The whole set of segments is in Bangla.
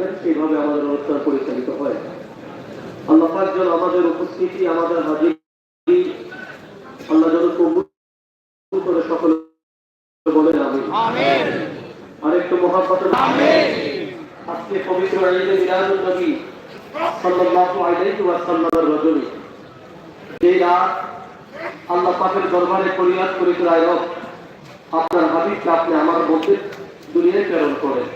রাখেন সেইভাবে আমাদের অনুষ্ঠান পরিচালিত হয়। আল্লাহ পাক যেন আমাদের উপস্থিতি আমাদের হাজির আল্লাহ যেন কবুল করে সকলে বলেন আমি আরেকটু আজকে পবিত্র মিলাদুন নবী সাল্লাল্লাহু আলাইহি ওয়াসাল্লামের রজনী। যে রাত আল্লাহ পাকের দরবারে করে রায় আপনার হাবিবকে আপনি আমার মধ্যে দুনিয়ায় প্রেরণ করেন।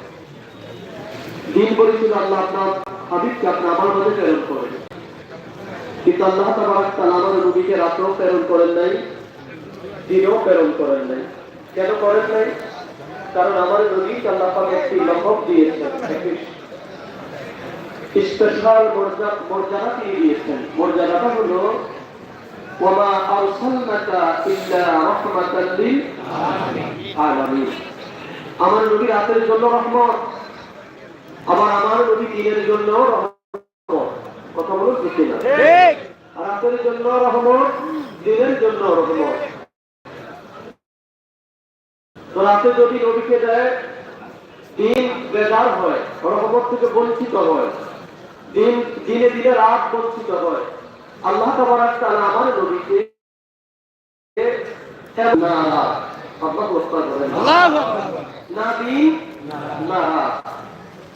দিন বলেছিল আল্লাহ আপনার হাবিবকে আপনি আমার মধ্যে প্রেরণ করেন। কিন্তু আল্লাহ তাআলা আমার নবীকে রাতেও প্রেরণ করেন নাই, দিনেও প্রেরণ করেন নাই। কেন করেন নাই? কারণ আমার নবীকে আল্লাহ পাক একটি লম্বক দিয়েছেন স্পেশাল মর্যাদা দিয়ে দিয়েছেন। মর্যাদাটা হলো আমার নবী রাতের জন্য রহমত আবার আমার নবী দিনের জন্য কথা বলো ঠিক। না রাতের জন্য রহমত দিনের জন্য রহমত। তো রাতে যদি নবীকে দেয় দিন বেজার হয় রহমত থেকে বঞ্চিত হয়। দিন দিনে দিনে রাত বঞ্চিত হয়। আল্লাহ তাবারাক তাআলা আমার নবীকে না রাত আল্লাহ প্রস্তাব করেন। না দিন না রাত।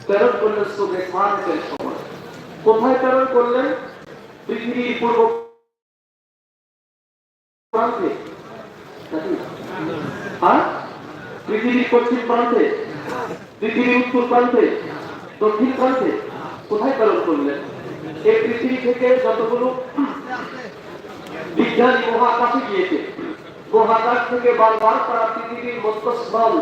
প্রেরণ করলেন সুবে খানের সময়। কোথায় প্রেরণ করলেন? পৃথিবীর পূর্ব প্রান্তে। হ্যাঁ? পৃথিবীর পশ্চিম প্রান্তে। পৃথিবীর উত্তর প্রান্তে। দক্ষিণ প্রান্তে। কোথায় প্রেরণ করলেন? এই পৃথিবী থেকে যতগুলো বিজ্ঞানী মহাকাশে গিয়েছে, মহাকাশ থেকে বারবার তারা পৃথিবীর মধ্যস্থল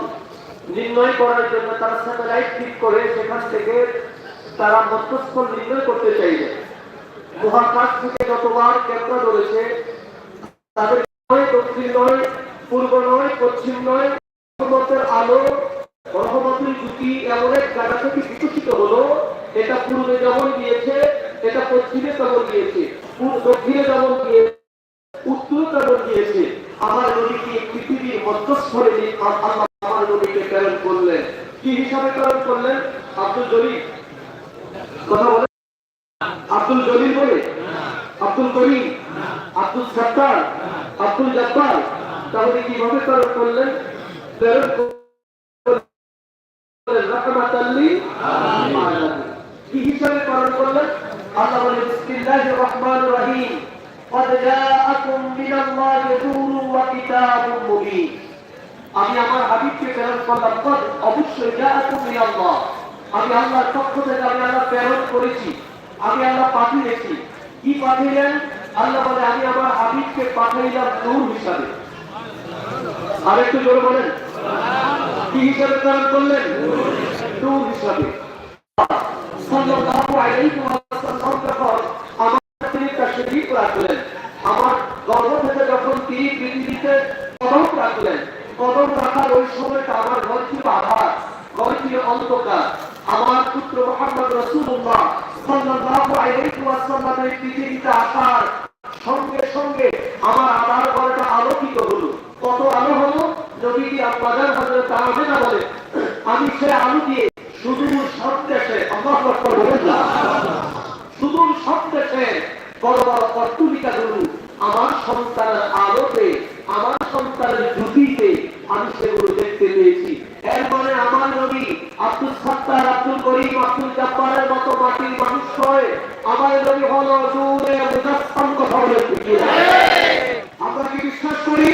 নির্ণয় করার জন্য তারা স্যাটেলাইট ঠিক করে সেখান থেকে তারা মধ্যস্থল নির্ণয় করতে চাইবে। মহাকাশ থেকে যতবার ক্যামেরা ধরেছে, তাদের দক্ষিণ নয়, পূর্ব নয়, পশ্চিম নয় রহমতের আলো রহমতের জুতি এমন এক জায়গা থেকে বিকশিত হলো, এটা পূর্বে যেমন গিয়েছে, এটা পশ্চিমে তেমন গিয়েছে দক্ষিণে যেমন গিয়েছে, উত্তর তেমন গিয়েছে। আমার নদীকে পৃথিবীর মধ্যস্থলে আল্লাহ আমার নদীকে প্রেরণ করলেন। কি হিসাবে প্রেরণ করলেন? আব্দুল জলিল। কথা বলে আব্দুল জলিল বলে? আব্দুল করিম। আব্দুল সত্তার। আব্দুল জব্বার। তাহলে কীভাবে প্রেরণ করলেন? প্রেরণ। কি হিসাবে প্রেরণ করলেন? আল্লাহ আমার হাবিবকে প্রেরণ করলাম। কদ অবশ্যই আমি আল্লাহর পক্ষ থেকে আমি আল্লাহ প্রেরণ করেছি। আমি আল্লাহ পাঠিয়েছি। কি পাঠাইলেন আল্লাহ বলে, আমি আমার হাবিবকে পাঠাইলাম নূর হিসাবে। আর একটু জোরে বলেন। কি হিসাবে প্রেরণ করলেন? নূর হিসাবে। সাল্লাল্লাহু যখন আমার তিনি তাশরীফ রাখলেন আমার গর্ভ থেকে যখন তিনি পৃথিবীতে কদম রাখলেন কদম রাখার ওই সময়টা আমার ঘর ছিল আধার ঘর ছিল অন্ধকার আমার পুত্র মোহাম্মদ রাসূলুল্লাহ সাল্লাল্লাহু আলাইহি পৃথিবীতে আসার সঙ্গে সঙ্গে আমার আধার ঘরটা আলোকিত কত আলো হলো? আব্বাজান হযরত আমেনা বলে, আমি সে আলো দিয়ে সুদূর না সুদূর বড় বড় আমার সন্তানের আলোতে, আমার সন্তানের জ্যোতিতে আমি সেগুলো দেখতে পেয়েছি এর মানে আমার নবী আব্দুল সত্তার আব্দুল করিম আব্দুল জব্বারের মতো মাটির মানুষ হয়ে আমার নবী হলো নূরে মুজাসসাম কথা বলে ঠিক কি না? আমরা কি বিশ্বাস করি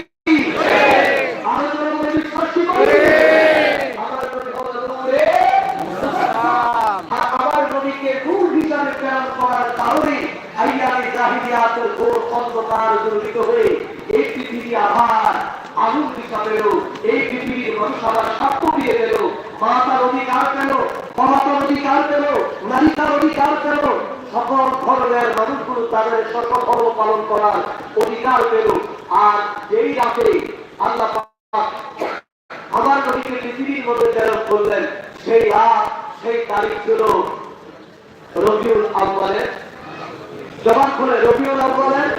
জাহিলিয়াতের ঘোর অন্ধকার জড়িত হয়ে এই পৃথিবী আবার আগুন হিসাবেও এই পৃথিবীর মানুষ আবার সাক্ষ্য দিয়ে মা তার অধিকার পেল বাবা অধিকার পেল নারী অধিকার পেল। সকল ধর্মের মানুষগুলো তাদের সর্বধর্ম পালন করার অধিকার পেল। আর যেই রাতে আল্লাহ আমার নদীকে পৃথিবীর মধ্যে প্রেরণ করলেন, সেই রাত, সেই তারিখ ছিল রবিউল আব্বালের জবান খুলে, রবিউল আব্বালের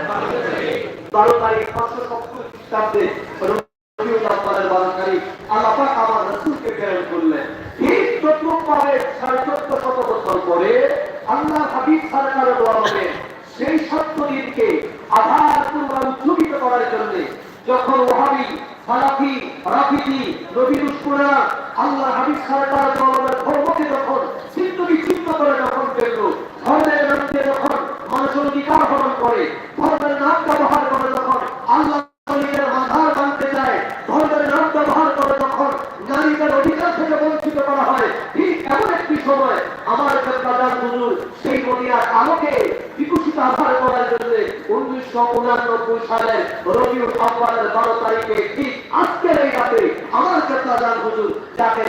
বারো তারিখ, পাঁচশো সত্তর খ্রিস্টাব্দে সেই সত্য দিনকে করার জন্য যখন ওহাবি হারাফি রাফিদি নবী উস্কুরা আল্লাহ হাবিব সরকার ধর্মকে যখন চিত্ত বিচিত্ত করে যখন ফেলল ধর্মের নামকে যখন মানুষের অধিকার হরণ করে আমার চেতনা যান যাকে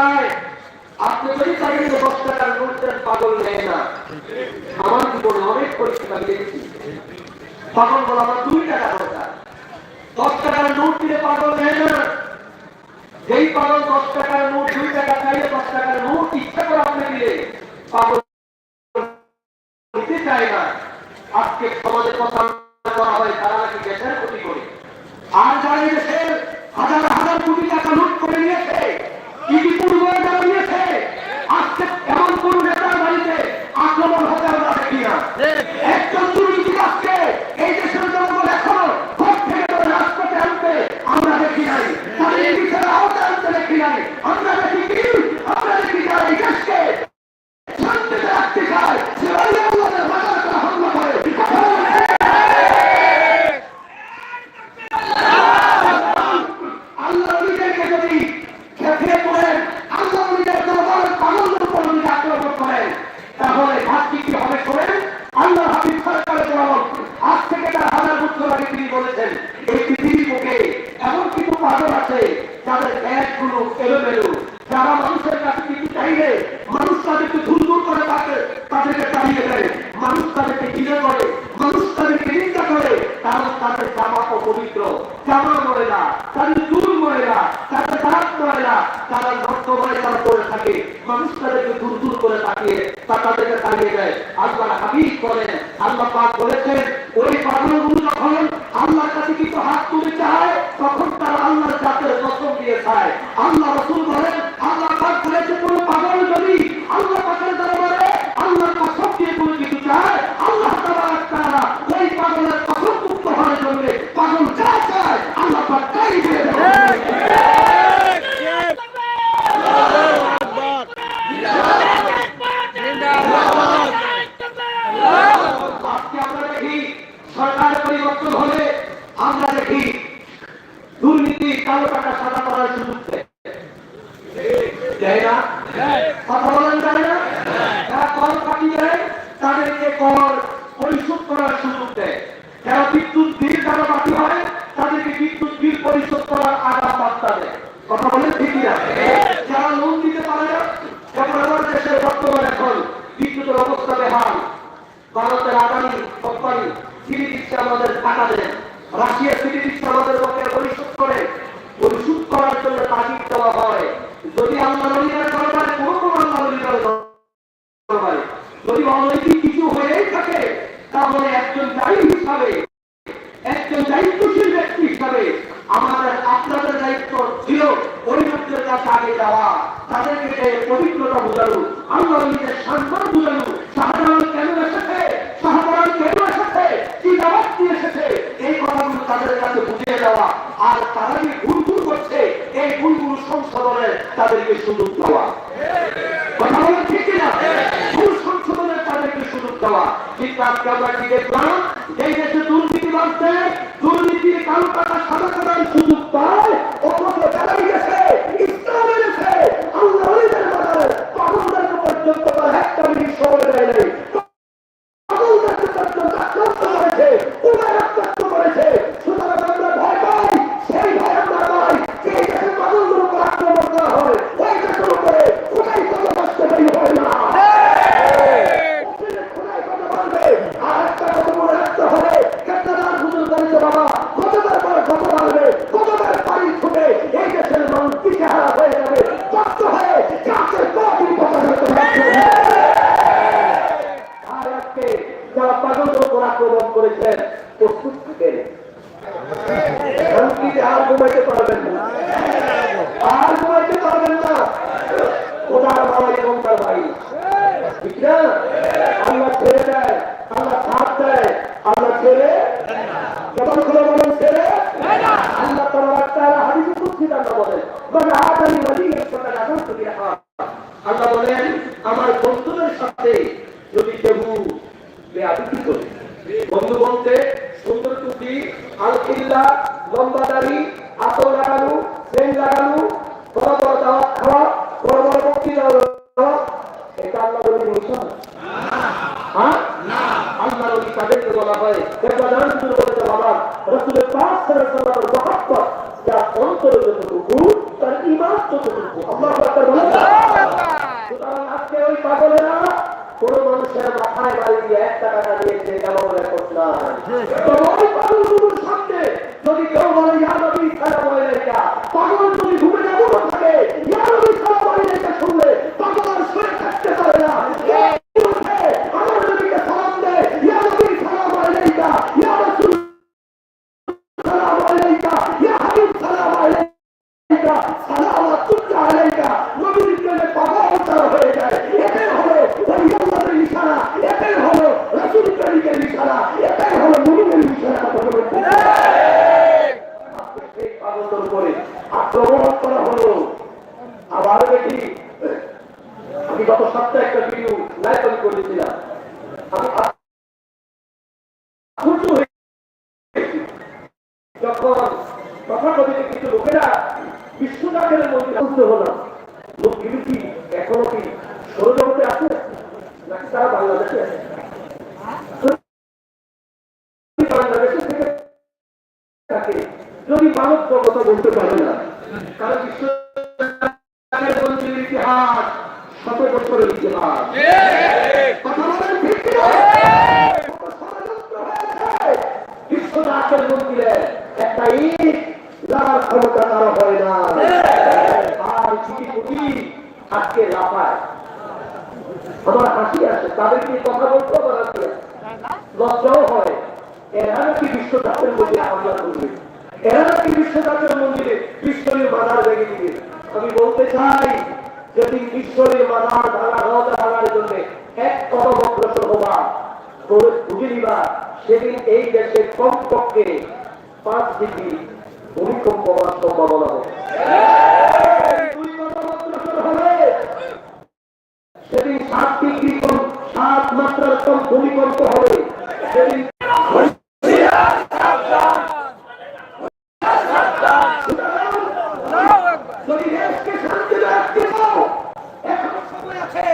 চায় আপনি যদি চাইলে যে দশ টাকার নোটের পাগল নেয় না। আমার জীবনে অনেক পরীক্ষা দেখেছি। তখন বলো আমার দুই টাকা দরকার। দশ টাকার নোট দিলে পাগল নেয় না। যেই পাগল দশ টাকার নোট, দুই টাকা চাইলে দশ টাকার নোট ইচ্ছা করে আপনি দিলে পাগল নিতে চায় না। আজকে সমাজের কথা করা হয় তারা নাকি দেশের ক্ষতি করে। আর যারা দেশের হাজার হাজার কোটি টাকা লুট থেকে দূর দূর করে তাকিয়ে তারা থেকে তাড়িয়ে দেয়। আল্লাহ হাবিব করেন আল্লাহ পাক বলেছেন, ওই পাগলগুলো যখন আল্লাহর কাছে কিছু হাত তুলে চায়, তখন তারা আল্লাহর জাতের কসম দিয়ে খায় আল্লাহ রসুল বলেন, আল্লাহ পাক বলেছে, কোনো তখনই ফ্রি আমাদের টাকা দেন রাশিয়া ফ্রি আমাদের পক্ষে পরিশোধ করে। পরিশোধ করার জন্য তাগিদ দেওয়া হয়। যদি আল্লাহ নবীরা কোনো কোনো আল্লাহ যদি অনৈতিক কিছু হয়েই থাকে, তাহলে একজন দায়ী হিসাবে, একজন দায়িত্বশীল ব্যক্তি হিসাবে আমাদের আপনাদের দায়িত্ব ছিল ওই কাছে আগে যাওয়া। তাদেরকে পবিত্রতা বোঝানো, আল্লাহ নিজের সম্মান বোঝানো। সাধারণ ক্যামেরার সাথে কি জবাব এই কথাগুলো তাদের কাছে বুঝিয়ে দেওয়া। আর তারা যে করছে, এই ভুলগুলো সংশোধনে তাদেরকে সুযোগ দেওয়া। কথা বলেন ঠিক ভুল সংশোধনে তাদেরকে সুযোগ দেওয়া। কিন্তু আজকে আমরা কি দেখলাম? এই দেশে দুর্নীতি বাড়ছে, দুর্নীতির কালো সাদা কাদার সুযোগ করে বুঝতে হলো কমপক্ষে পাঁচ ডিগ্রি ভূমিকম্প হওয়ার সম্ভাবনা সেদিন সাত ডিগ্রি কম, সাত মাত্রার কম ভূমিকম্প হবে। সেদিন যদি দেশকে শান্তি রাখতে চাও এখন সময় আছে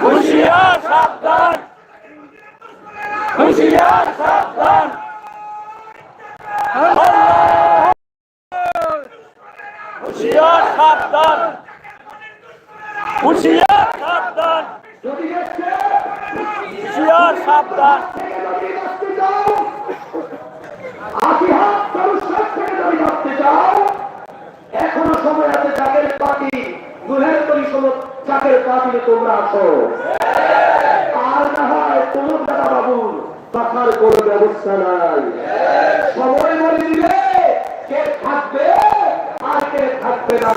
হুঁশিয়ার সাবধান হুঁশিয়ার সাবধান হুঁশিয়ার সাবধান হুঁশিয়ার সাবধান হুঁশিয়ার সাবধান বাঁচতে চাও আতিহাত সরস্বত থেকে যদি বাঁচতে চাও এখনও সময় আছে চাকের পাতি দুহের পরিষদ চাকের পাতিলে তোমরা আছো পাখার কোন ব্যবস্থা নাই। সময় বলে দিলে কে থাকবে আর কে থাকবে না?